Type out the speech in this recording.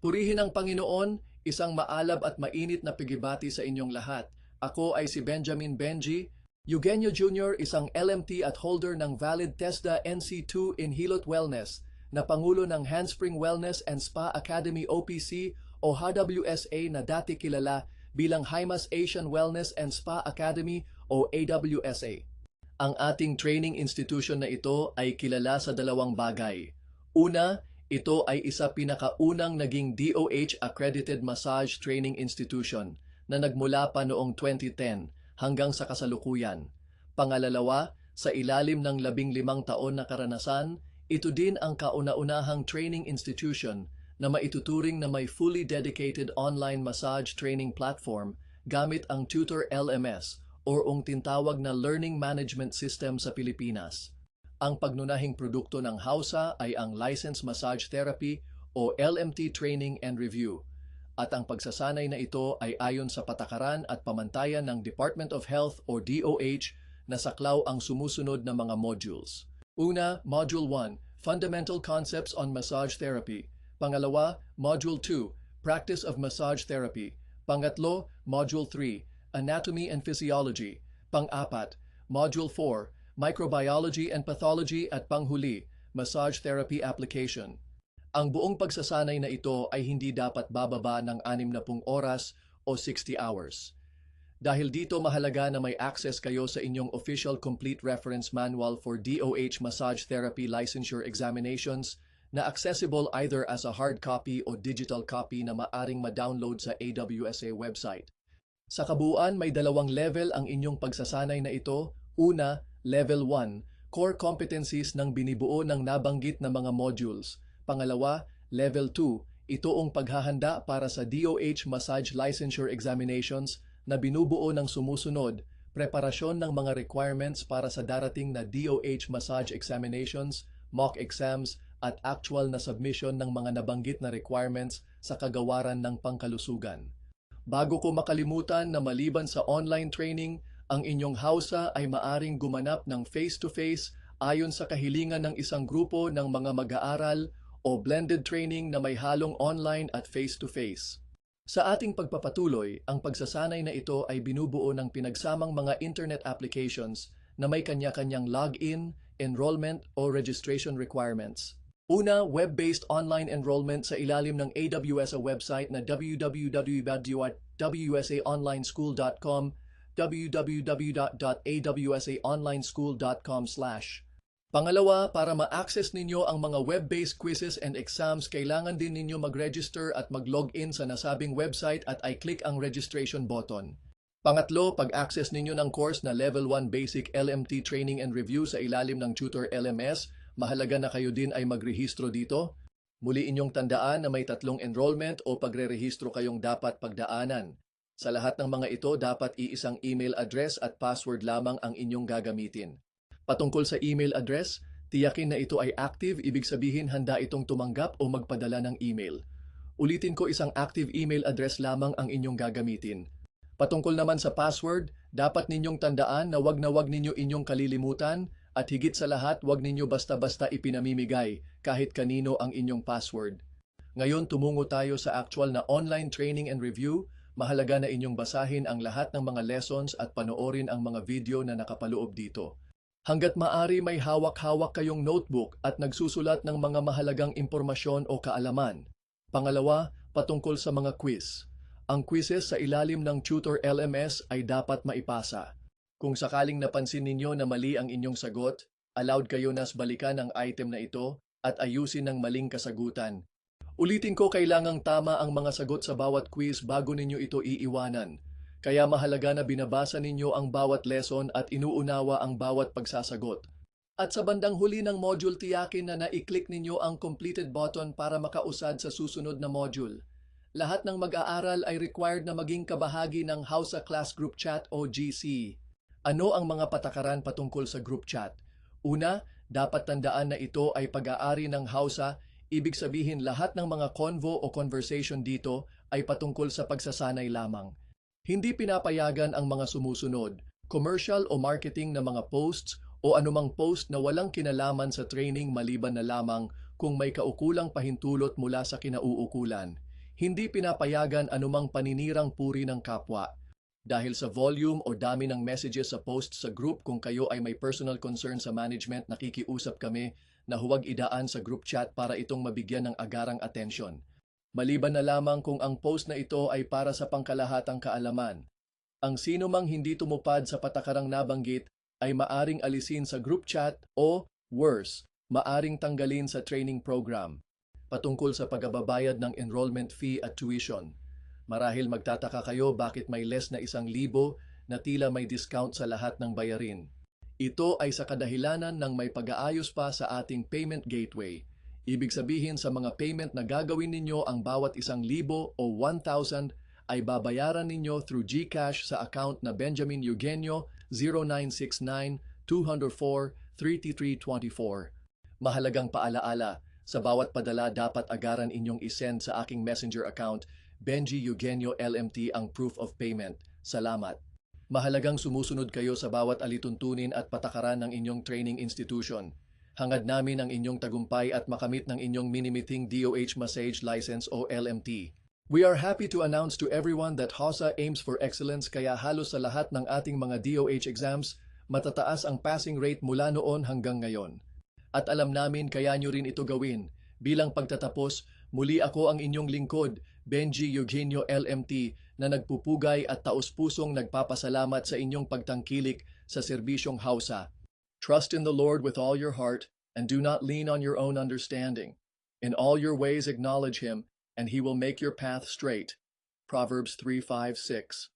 Purihin ang Panginoon, isang maalab at mainit na pigibati sa inyong lahat. Ako ay si Benjamin Benji, Eugenio Jr., isang LMT at holder ng valid TESDA NC2 in Hilot Wellness, na Pangulo ng Handspring Wellness and Spa Academy OPC o HWSA na dati kilala bilang Hymas Asian Wellness and Spa Academy o AWSA. Ang ating training institution na ito ay kilala sa dalawang bagay. Una, ito ay isa pinakaunang naging DOH accredited massage training institution na nagmula pa noong 2010 hanggang sa kasalukuyan. Pangalalawa, sa ilalim ng labing limang taon na karanasan, ito din ang kauna-unahang training institution na maituturing na may fully dedicated online massage training platform gamit ang Tutor LMS or ang tintawag na Learning Management System sa Pilipinas. Ang pagnunahing produkto ng Hausa ay ang Licensed Massage Therapy o LMT Training and Review at ang pagsasanay na ito ay ayon sa patakaran at pamantayan ng Department of Health o DOH na saklaw ang sumusunod na mga modules. Una, Module 1, Fundamental Concepts on Massage Therapy. Pangalawa, Module 2, Practice of Massage Therapy. Pangatlo, Module 3, Anatomy and Physiology. Pang-apat, Module 4, Microbiology and Pathology at panghuli, Massage Therapy Application. Ang buong pagsasanay na ito ay hindi dapat bababa ng 60 oras o 60 hours. Dahil dito mahalaga na may access kayo sa inyong official complete reference manual for DOH Massage Therapy Licensure Examinations na accessible either as a hard copy o digital copy na maaring ma-download sa AWSA website. Sa kabuuan, may dalawang level ang inyong pagsasanay na ito. Una, Level 1, Core Competencies ng binibuo ng nabanggit na mga modules. Pangalawa, Level 2, ito ang paghahanda para sa DOH Massage Licensure Examinations na binubuo ng sumusunod, preparasyon ng mga requirements para sa darating na DOH Massage Examinations, mock exams, at actual na submission ng mga nabanggit na requirements sa kagawaran ng pangkalusugan. Bago ko makalimutan na maliban sa online training, ang inyong hausa ay maaring gumanap ng face-to-face ayon sa kahilingan ng isang grupo ng mga mag-aaral o blended training na may halong online at face-to-face. Sa ating pagpapatuloy, ang pagsasanay na ito ay binubuo ng pinagsamang mga internet applications na may kanya-kanyang login, enrollment o registration requirements. Una, web-based online enrollment sa ilalim ng AWS website na www.wsaonlineschool.com www.awsaonlineschool.com Pangalawa, para ma-access ninyo ang mga web-based quizzes and exams, kailangan din ninyo mag-register at mag-login sa nasabing website at i-click ang registration button. Pangatlo, pag-access ninyo ng course na Level 1 Basic LMT Training and Review sa ilalim ng Tutor LMS, mahalaga na kayo din ay magrehistro dito. Muli inyong tandaan na may tatlong enrollment o pagre-rehistro kayong dapat pagdaanan. Sa lahat ng mga ito, dapat iisang email address at password lamang ang inyong gagamitin. Patungkol sa email address, tiyakin na ito ay active, ibig sabihin handa itong tumanggap o magpadala ng email. Ulitin ko isang active email address lamang ang inyong gagamitin. Patungkol naman sa password, dapat ninyong tandaan na wag na wag ninyo inyong kalilimutan at higit sa lahat wag ninyo basta-basta ipinamimigay kahit kanino ang inyong password. Ngayon tumungo tayo sa actual na online training and review mahalaga na inyong basahin ang lahat ng mga lessons at panoorin ang mga video na nakapaloob dito. Hanggat maari may hawak-hawak kayong notebook at nagsusulat ng mga mahalagang impormasyon o kaalaman. Pangalawa, patungkol sa mga quiz. Ang quizzes sa ilalim ng Tutor LMS ay dapat maipasa. Kung sakaling napansin ninyo na mali ang inyong sagot, allowed kayo nas balikan ang item na ito at ayusin ng maling kasagutan. Ulitin ko kailangang tama ang mga sagot sa bawat quiz bago ninyo ito iiwanan. Kaya mahalaga na binabasa ninyo ang bawat lesson at inuunawa ang bawat pagsasagot. At sa bandang huli ng module tiyakin na na-click ninyo ang completed button para makausad sa susunod na module. Lahat ng mag-aaral ay required na maging kabahagi ng Hausa Class Group Chat o GC. Ano ang mga patakaran patungkol sa group chat? Una, dapat tandaan na ito ay pag-aari ng Hausa, ibig sabihin lahat ng mga convo o conversation dito ay patungkol sa pagsasanay lamang. Hindi pinapayagan ang mga sumusunod, commercial o marketing na mga posts o anumang post na walang kinalaman sa training maliban na lamang kung may kaukulang pahintulot mula sa kinauukulan. Hindi pinapayagan anumang paninirang puri ng kapwa. Dahil sa volume o dami ng messages sa post sa group kung kayo ay may personal concern sa management, nakikiusap kami na huwag idaan sa group chat para itong mabigyan ng agarang atensyon. Maliban na lamang kung ang post na ito ay para sa pangkalahatang kaalaman. Ang sino mang hindi tumupad sa patakarang nabanggit ay maaring alisin sa group chat o, worse, maaring tanggalin sa training program patungkol sa pagbabayad ng enrollment fee at tuition. Marahil magtataka kayo bakit may less na isang libo na tila may discount sa lahat ng bayarin. Ito ay sa kadahilanan ng may pag-aayos pa sa ating payment gateway. Ibig sabihin sa mga payment na gagawin ninyo ang bawat isang libo o 1,000 ay babayaran ninyo through GCash sa account na Benjamin Eugenio 0969-204-3324. Mahalagang paalaala, sa bawat padala dapat agaran inyong isend sa aking messenger account Benji Eugenio LMT ang proof of payment. Salamat. Mahalagang sumusunod kayo sa bawat alituntunin at patakaran ng inyong training institution. Hangad namin ang inyong tagumpay at makamit ng inyong minimiting DOH Massage License o LMT. We are happy to announce to everyone that HOSA aims for excellence kaya halos sa lahat ng ating mga DOH exams, matataas ang passing rate mula noon hanggang ngayon. At alam namin kaya nyo rin ito gawin. Bilang pagtatapos, muli ako ang inyong lingkod, Benji Eugenio LMT, na nagpupugay at taus-pusong nagpapasalamat sa inyong pagtangkilik sa serbisyong hausa. Trust in the Lord with all your heart, and do not lean on your own understanding. In all your ways acknowledge Him, and He will make your path straight. Proverbs 3 5 6.